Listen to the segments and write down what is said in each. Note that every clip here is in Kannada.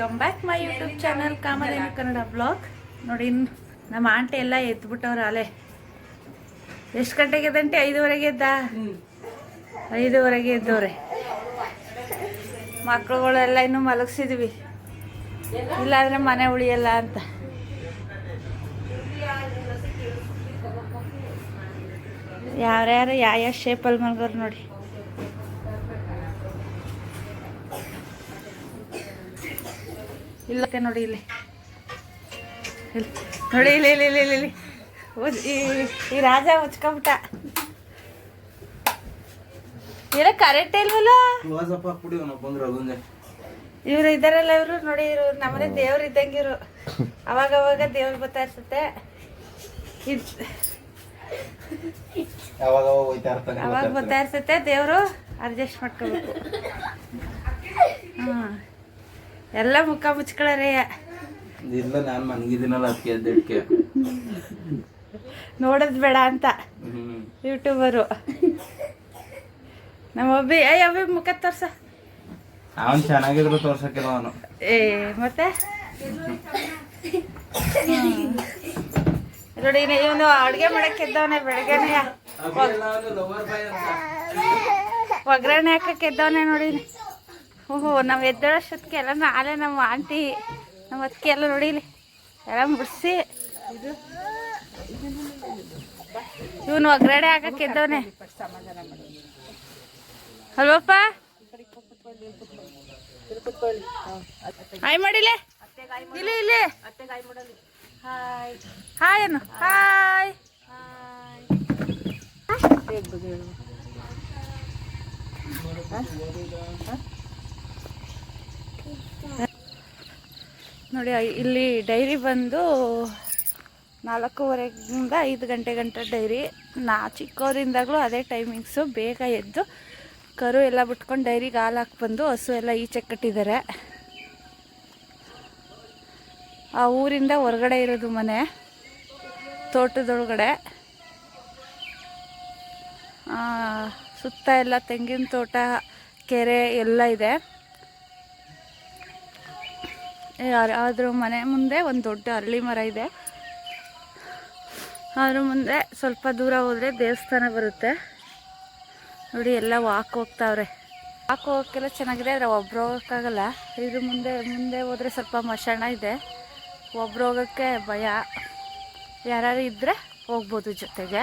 Welcome back my YouTube channel Kamadhenu Kannada blog ನೋಡಿ ನಮ್ಮ ಆಂಟಿ ಎಲ್ಲ ಎದ್ಬಿಟ್ಟವ್ರ ಅಲೆ ಎಷ್ಟು ಗಂಟೆಗೆ ಎದ್ದಂಟೆ? ಐದುವರೆಗೆ ಎದ್ದ? ಐದುವರೆಗೆ ಎದ್ದವ್ರೆ. ಮಕ್ಳುಗಳೆಲ್ಲ ಇನ್ನೂ ಮಲಗಿಸಿದ್ವಿ. ಇಲ್ಲಾಂದ್ರೆ ಮನೆ ಉಳಿಯಲ್ಲ ಅಂತ. ಯಾರ್ಯಾರು ಯಾವ ಯಾವ ಶೇಪಲ್ಲಿ ಮಲಗೋರು ನೋಡಿ. ಇಲ್ಲ ನೋಡಿ ಇಲ್ಲಿ. ನೋಡಿ ಇಲ್ಲಿ ಇಲ್ಲಿ ಇಲ್ಲಿ ಇಲ್ಲಿ ಈ ಈ ರಾಜ ಉಚ್ಕೊಂಬಿಟ್ಟ ಇಲ್ಲ ಕರೆಕ್ಟ್ ಇಲ್ವಲ್ಲ? ಇವ್ರು ಇದಾರಲ್ಲ ಇವರು ನೋಡಿ ಇವ್ರು ನಮ್ಮನೆ ದೇವ್ರು ಇದ್ದಂಗಿರು. ಅವಾಗ ಅವಾಗ ದೇವ್ರು ಬರ್ತಾ ಇರ್ತತೆ ಅವಾಗ ಬರ್ತಾ ಇರ್ತತೆ ದೇವರು ಅಡ್ಜಸ್ಟ್ ಮಾಡ್ಕೋಬೇಕು. ಹ್ಮ್. ಎಲ್ಲ ಮುಖ ಮುಚ್ಕೊಳ್ಳಾರೇ. ಇಲ್ಲ ನಾನು ಮನ್ಗಿದ್ದೀನಲ್ಲ ಅದಕ್ಕೆ ನೋಡೋದ್ ಬೇಡ ಅಂತ ಯೂಟ್ಯೂಬರ್. ನಮ್ಮ ಅಬ್ಬಿ ಏ ಅಬ್ಬಿ ಮುಖ ತೋರ್ಸ. ಅವನ್ ಚೆನ್ನಾಗಿದ್ರು ತೋರ್ಸಕ್ಕಿಲ್ಲ ಅವನು. ಏ ಮತ್ತೆ? ನೋಡಿ ಇವನು ಅಡುಗೆ ಮಾಡಕ್ಕೆ ಎದ್ದವನೆ ಬೆಳಗ್ಗೆನೆ. ಒಗ್ಗರಣೆ ಹಾಕಕ್ಕೆ ಎದ್ದವನೆ ನೋಡಿ. ಓಹೋ ನಾವು ಎದ್ದೇಳೋಷ್ಟೊತ್ತಿಗೆ ಎಲ್ಲ ನಾಳೆ ನಮ್ಮ ಆಂಟಿ ನಮ್ಮ ಅದಕ್ಕೆ ಎಲ್ಲ ನೋಡಿಲಿ ಎಲ್ಲ ಮುಡಿಸಿ. ಇವನು ಒಗ್ಗರಣೆ ಹಾಕಕ್ಕೆ ಎದ್ದವನೆ. ಅಲ್ವಪ್ಪ? ಹಾಯ್ ಮಾಡಿಲೆ. ಇಲ್ಲಿ ಇಲ್ಲಿ. ಹಾಯ್ ಹಾಯ್ ಹಾಯ್ ಹಾಯ್ ನೋಡಿ ಇಲ್ಲಿ ಡೈರಿ ಬಂದು ನಾಲ್ಕೂವರೆಯಿಂದ ಐದು ಗಂಟೆ ಗಂಟೆ ಡೈರಿ. ನಾ ಚಿಕ್ಕವರಿಂದಾಗಲೂ ಅದೇ ಟೈಮಿಂಗ್ಸು. ಬೇಗ ಎದ್ದು ಕರು ಎಲ್ಲ ಬಿಟ್ಕೊಂಡು ಡೈರಿಗೆ ಹಾಲು ಹಾಕಿ ಬಂದು ಹಸು ಎಲ್ಲ ಈಚೆ ಕಟ್ಟಿದ್ದಾರೆ. ಆ ಊರಿಂದ ಹೊರಗಡೆ ಇರೋದು ಮನೆ, ತೋಟದೊಳಗಡೆ. ಸುತ್ತ ಎಲ್ಲ ತೆಂಗಿನ ತೋಟ, ಕೆರೆ ಎಲ್ಲ ಇದೆ. ಅದ್ರ ಮನೆ ಮುಂದೆ ಒಂದು ದೊಡ್ಡ ಅರಳಿ ಮರ ಇದೆ. ಅದ್ರ ಮುಂದೆ ಸ್ವಲ್ಪ ದೂರ ಹೋದರೆ ದೇವಸ್ಥಾನ ಬರುತ್ತೆ. ನೋಡಿ ಎಲ್ಲ ವಾಕ್ ಹೋಗ್ತಾವ್ರೆ. ವಾಕ್ ಹೋಗೋಕ್ಕೆಲ್ಲ ಚೆನ್ನಾಗಿದೆ, ಆದರೆ ಒಬ್ರು ಹೋಗೋಕ್ಕಾಗಲ್ಲ. ಇದ್ರ ಮುಂದೆ ಮುಂದೆ ಹೋದರೆ ಸ್ವಲ್ಪ ಮಶಾಣ ಇದೆ. ಒಬ್ರು ಹೋಗೋಕ್ಕೆ ಭಯ. ಯಾರು ಇದ್ದರೆ ಹೋಗ್ಬೋದು ಜೊತೆಗೆ.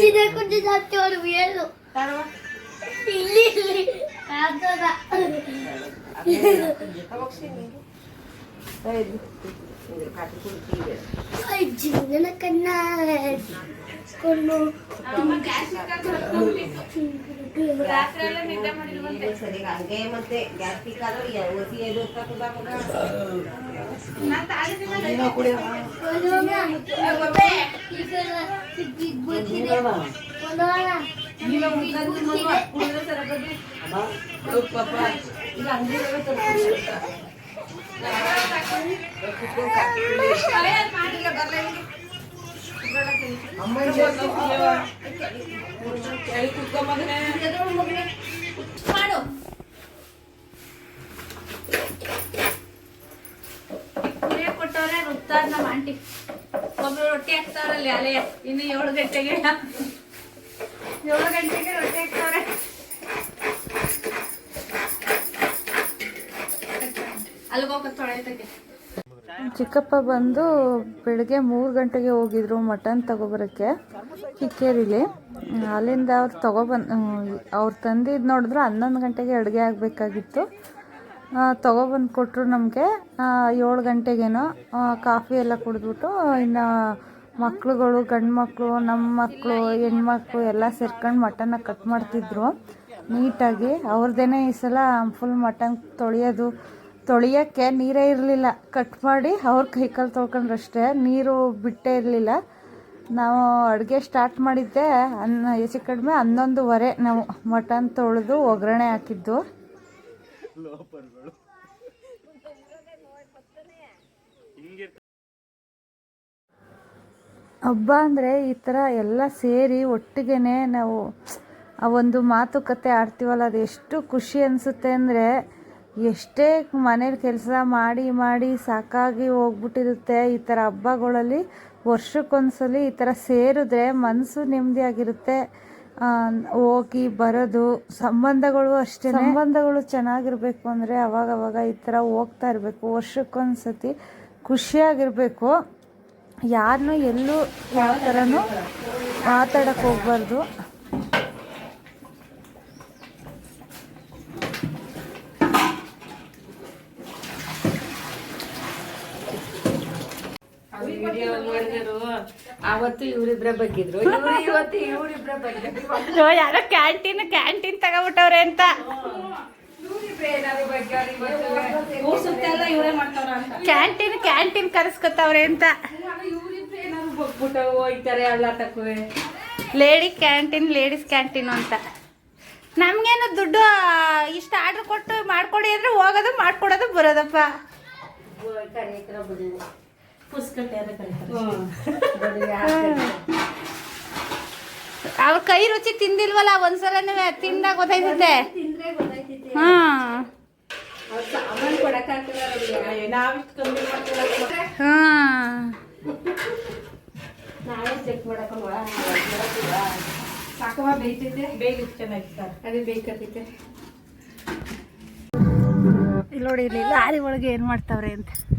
ಚಿದಕೊಂಡು ಸತ್ತೋಡು ಏಳು ಇಲ್ಲಿ ಇಲ್ಲಿ జింగల కన్నా కొన్ను పాపా ಮಾಡು ಕೊಟ್ಟವ್ರೆ ರುಬ್ತಾರ ನಮ್ಮ ಆಂಟಿ ಒಬ್ರು ರೊಟ್ಟಿ ಹಾಕ್ತಾವ್ರಲ್ಲಿ ಅಲೆ. ಇನ್ನು ಏಳು ಗಂಟೆಗೆ ಏಳು ಗಂಟೆಗೆ ರೊಟ್ಟಿ ಹಾಕ್ತಾವ್ರೆ ಚಿಕ್ಕಪ್ಪ ಬಂದು ಬೆಳಗ್ಗೆ ಮೂರು ಗಂಟೆಗೆ ಹೋಗಿದ್ರು ಮಟನ್ ತಗೊಬರೋಕ್ಕೆ ಕಿಕ್ಕೇರಿಲಿ. ಅಲ್ಲಿಂದ ಅವ್ರು ತಗೊಬಂದು ಅವ್ರು ತಂದಿದ್ದು ನೋಡಿದ್ರು ಹನ್ನೊಂದು ಗಂಟೆಗೆ ಅಡುಗೆ ಆಗಬೇಕಾಗಿತ್ತು. ತೊಗೊಬಂದು ಕೊಟ್ಟರು ನಮಗೆ. ಏಳು ಗಂಟೆಗೇನೋ ಕಾಫಿ ಎಲ್ಲ ಕುಡಿದ್ಬಿಟ್ಟು ಇನ್ನು ಮಕ್ಳುಗಳು, ಗಂಡು ಮಕ್ಕಳು ನಮ್ಮ ಮಕ್ಕಳು ಹೆಣ್ಮಕ್ಳು ಎಲ್ಲ ಸೇರ್ಕೊಂಡು ಮಟನ್ನ ಕಟ್ ಮಾಡ್ತಿದ್ರು. ನೀಟಾಗಿ. ಅವ್ರದ್ದೇನೆ ಈ ಸಲ ಫುಲ್ ಮಟನ್ ತೊಳೆಯೋದು ತೊಳೆಯೋಕ್ಕೆ ನೀರೇ ಇರಲಿಲ್ಲ. ಕಟ್ ಮಾಡಿ ಅವ್ರ ಕೈಕಾಲು ತೊಳ್ಕೊಂಡ್ರಷ್ಟೇ. ನೀರು ಬಿಟ್ಟೇ ಇರಲಿಲ್ಲ. ನಾವು ಅಡುಗೆ ಸ್ಟಾರ್ಟ್ ಮಾಡಿದ್ದೆ. ಅನ್ನ ಹೆಚ್ಚು ಕಡಿಮೆ ಹನ್ನೊಂದುವರೆ. ನಾವು ಮಟನ್ ತೊಳೆದು ಒಗ್ಗರಣೆ ಹಾಕಿದ್ದು. ಹಬ್ಬ ಅಂದರೆ ಈ ಥರ ಎಲ್ಲ ಸೇರಿ ಒಟ್ಟಿಗೆನೆ ನಾವು ಆ ಒಂದು ಮಾತುಕತೆ ಆಡ್ತೀವಲ್ಲ, ಅದು ಎಷ್ಟು ಖುಷಿ ಅನಿಸುತ್ತೆ ಅಂದರೆ ಎಷ್ಟೇ ಮನೇಲಿ ಕೆಲಸ ಮಾಡಿ ಮಾಡಿ ಸಾಕಾಗಿ ಹೋಗ್ಬಿಟ್ಟಿರುತ್ತೆ ಈ ಥರ ಹಬ್ಬಗಳಲ್ಲಿ, ವರ್ಷಕ್ಕೊಂದ್ಸಲ ಈ ಥರ ಸೇರಿದ್ರೆ ಮನಸ್ಸು ನೆಮ್ಮದಿಯಾಗಿರುತ್ತೆ. ಹೋಗಿ ಬರೋದು, ಸಂಬಂಧಗಳು ಅಷ್ಟೇ ಸಂಬಂಧಗಳು ಚೆನ್ನಾಗಿರಬೇಕು ಅಂದರೆ ಅವಾಗವಾಗ ಅವಾಗ ಈ ಥರ ಹೋಗ್ತಾ ಇರಬೇಕು. ವರ್ಷಕ್ಕೊಂದ್ಸತಿ ಖುಷಿಯಾಗಿರಬೇಕು. ಯಾರನ್ನೂ ಎಲ್ಲೂ ಯಾವ ಥರನೂ ಮಾತಾಡಕ್ಕೆ ಹೋಗ್ಬಾರ್ದು. ಅವತ್ತು ಇವರಿಬ್ರ ಬಗ್ಗಿದ್ರು. ಇವ್ರು ಇವತ್ತು ಇವರಿಬ್ರ ಬಗ್ಗಿದ್ರು. ಯಾರೋ ಕ್ಯಾಂಟೀನ್ ಕ್ಯಾಂಟೀನ್ ತಗೋಬಿಟ್ಟವ್ರೆ ಅಂತ. ಸುತ್ತೆಲ್ಲ ಇವರೇ ಮಾಡ್ತಾರ ಅಂತ. ಕ್ಯಾಂಟೀನ್ ಕ್ಯಾಂಟೀನ್ ಕರೆಸ್ಕೊತಾವ್ರೆ ಅಂತ. ಹೋಯ್ತಾರೆ ಅಲ್ಲ ತಕ್ಕುವೆ. ಲೇಡಿ ಕ್ಯಾಂಟೀನ್ ಲೇಡೀಸ್ ಕ್ಯಾಂಟೀನ್ ಅಂತ. ನಮ್ಗೇನು ದುಡ್ಡು ಇಷ್ಟು ಆರ್ಡ್ರ್ ಕೊಟ್ಟು ಮಾಡ್ಕೊಡಿ ಅಂದ್ರೆ ಹೋಗೋದು ಮಾಡ್ಕೊಡೋದು ಬರೋದಪ್ಪ. ಕರೆಯಕ್ರ ಬಿಡು ಪುಸ್ಕಟ್ಟೆ ಅವ್ರ ಕೈ ರುಚಿ ತಿಂದಿಲ್ವಲ್ಲ ಒಂದ್ಸಲ ತಿಂದಾಗ ಗೊತ್ತಾಯ್ತೈತೆ. ಹಾ. ಹಾ. ಸಾಕವ ಬೇಯ್ತೈತೆ ಬೇಗ ಅದೇ ಇಲ್ಲಿ ನೋಡಿ ಇಲ್ಲಿ ಲಾರಿ ಒಳಗೆ ಏನು ಮಾಡ್ತಾವ್ರೆ ಅಂತ.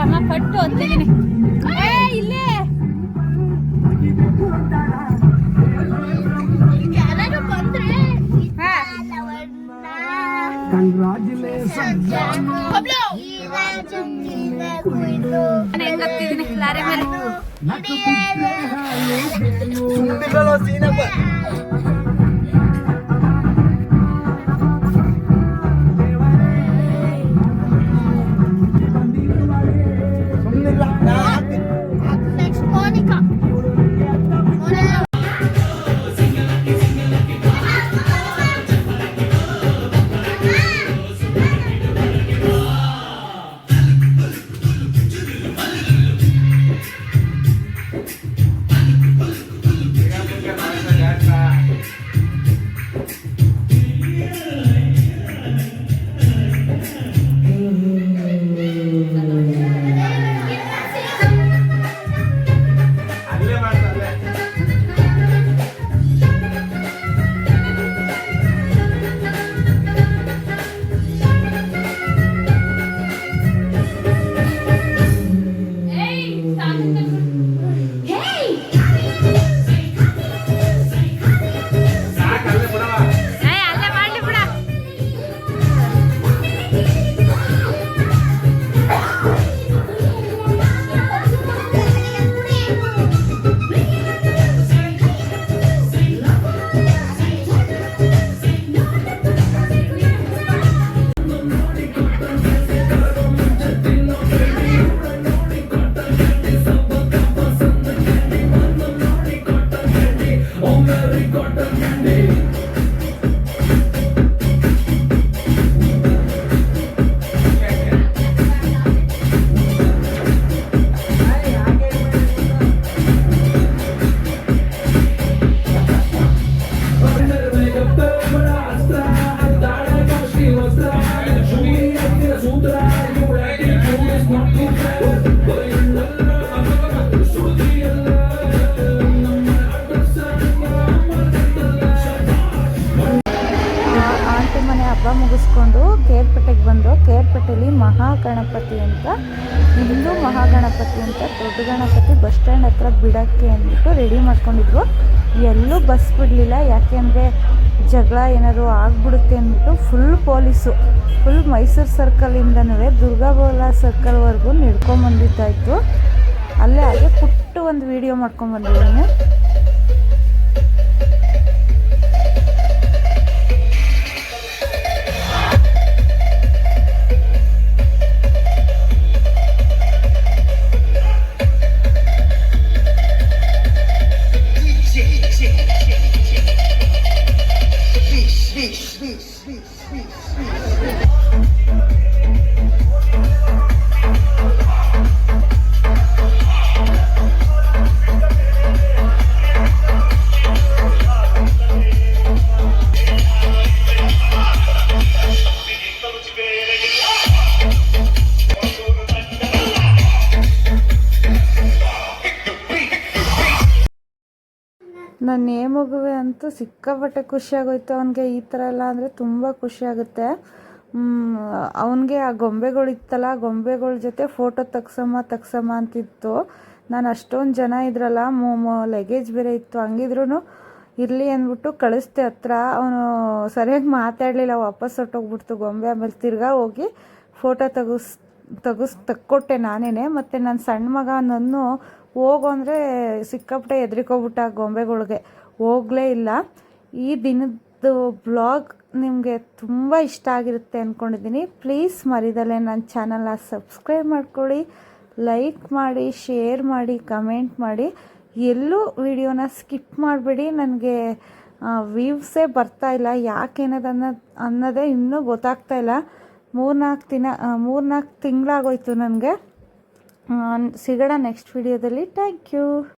ಶ್ರಮ ಪಟ್ಟು ಅಂತೀನಿ ಏ ಇಲ್ಲೇ. ಹತ್ತಿದ್ದೀನಿ ಲಾರಿ ಮೇಲೆ. ಹಬ್ಬ ಮುಗಿಸ್ಕೊಂಡು ಕೇರ್ಪೇಟೆಗೆ ಬಂದರು ಕೇರ್ಪೇಟೆಯಲ್ಲಿ ಮಹಾಗಣಪತಿ ಅಂತ ಹಿಂದೂ ಮಹಾಗಣಪತಿ ಅಂತ, ದೊಡ್ಡ ಗಣಪತಿ ಬಸ್ ಸ್ಟ್ಯಾಂಡ್ ಹತ್ರ ಬಿಡೋಕ್ಕೆ ಅಂದ್ಬಿಟ್ಟು ರೆಡಿ ಮಾಡ್ಕೊಂಡಿದ್ರು. ಎಲ್ಲೂ ಬಸ್ ಬಿಡಲಿಲ್ಲ. ಯಾಕೆಂದರೆ ಜಗಳ ಏನಾದರೂ ಆಗ್ಬಿಡುತ್ತೆ ಅಂದ್ಬಿಟ್ಟು ಫುಲ್ ಪೊಲೀಸು ಫುಲ್ ಮೈಸೂರು ಸರ್ಕಲಿಂದನೂ ದುರ್ಗಾಬೋಲ ಸರ್ಕಲ್ವರೆಗೂ ನಡ್ಕೊಂಬಂದಿದ್ದಾಯಿತು ಅಲ್ಲೇ ಹಾಗೆ ಪುಟ್ಟು ಒಂದು ವೀಡಿಯೋ ಮಾಡ್ಕೊಂಬಂದಿದ್ದೀನಿ ನನ್ನ ನೇಮಗುವೆ ಮಗುವೆ ಅಂತೂ ಸಿಕ್ಕಾಪಟ್ಟೆ ಖುಷಿಯಾಗೋಯ್ತು ಅವನಿಗೆ ಈ ಥರ ಎಲ್ಲ ಅಂದರೆ ತುಂಬ ಖುಷಿಯಾಗುತ್ತೆ ಅವನಿಗೆ ಆ ಗೊಂಬೆಗಳು ಇತ್ತಲ್ಲ ಗೊಂಬೆಗಳ ಜೊತೆ ಫೋಟೋ ತಗ್ಸಮ್ಮ ತಗ್ಸಮ್ಮ ಅಂತಿತ್ತು. ನಾನು ಅಷ್ಟೊಂದು ಜನ ಇದ್ರಲ್ಲ ಲಗೇಜ್ ಬೇರೆ ಇತ್ತು. ಹಂಗಿದ್ರು ಇರಲಿ ಅಂದ್ಬಿಟ್ಟು ಕಳಿಸ್ದೆ ಹತ್ರ. ಅವನು ಸರಿಯಾಗಿ ಮಾತಾಡಲಿಲ್ಲ, ವಾಪಸ್ ಹೊಟ್ಟೋಗ್ಬಿಡ್ತು ಗೊಂಬೆ. ಆಮೇಲೆ ತಿರ್ಗಾ ಹೋಗಿ ಫೋಟೋ ತೆಗಿಸ್ ತೆಗಿಸ್, ತಕ್ಕೊಟ್ಟೆ ನಾನೇ ಮತ್ತು ನನ್ನ ಸಣ್ಣ ಮಗ ನನ್ನ ಹೋಗು ಅಂದರೆ ಸಿಕ್ಕಾಪಟ್ಟೆ ಹೆದ್ರಿಕೋಬಿಟ್ಟ ಗೊಂಬೆಗಳಿಗೆ. ಹೋಗಲೇ ಇಲ್ಲ. ಈ ದಿನದ್ದು ಬ್ಲಾಗ್ ನಿಮಗೆ ತುಂಬ ಇಷ್ಟ ಆಗಿರುತ್ತೆ ಅಂದ್ಕೊಂಡಿದ್ದೀನಿ ಪ್ಲೀಸ್ ಮರಿದಲ್ಲೇ ನನ್ನ ಚಾನಲ್ನ ಸಬ್ಸ್ಕ್ರೈಬ್ ಮಾಡ್ಕೊಳ್ಳಿ ಲೈಕ್ ಮಾಡಿ ಶೇರ್ ಮಾಡಿ ಕಮೆಂಟ್ ಮಾಡಿ. ಎಲ್ಲೂ ವಿಡಿಯೋನ ಸ್ಕಿಪ್ ಮಾಡಬೇಡಿ. ನನಗೆ ವ್ಯೂವ್ಸೇ ಇಲ್ಲ. ಯಾಕೆ ಅನ್ನೋದೇ ಇನ್ನೂ ಗೊತ್ತಾಗ್ತಾ ಇಲ್ಲ. ಮೂರ್ನಾಲ್ಕು ದಿನ ಮೂರ್ನಾಲ್ಕು ತಿಂಗಳಾಗೋಯ್ತು ನನಗೆ. ಸಿಗೋಣ ನೆಕ್ಸ್ಟ್ ವಿಡಿಯೋದಲ್ಲಿ ಥ್ಯಾಂಕ್ ಯು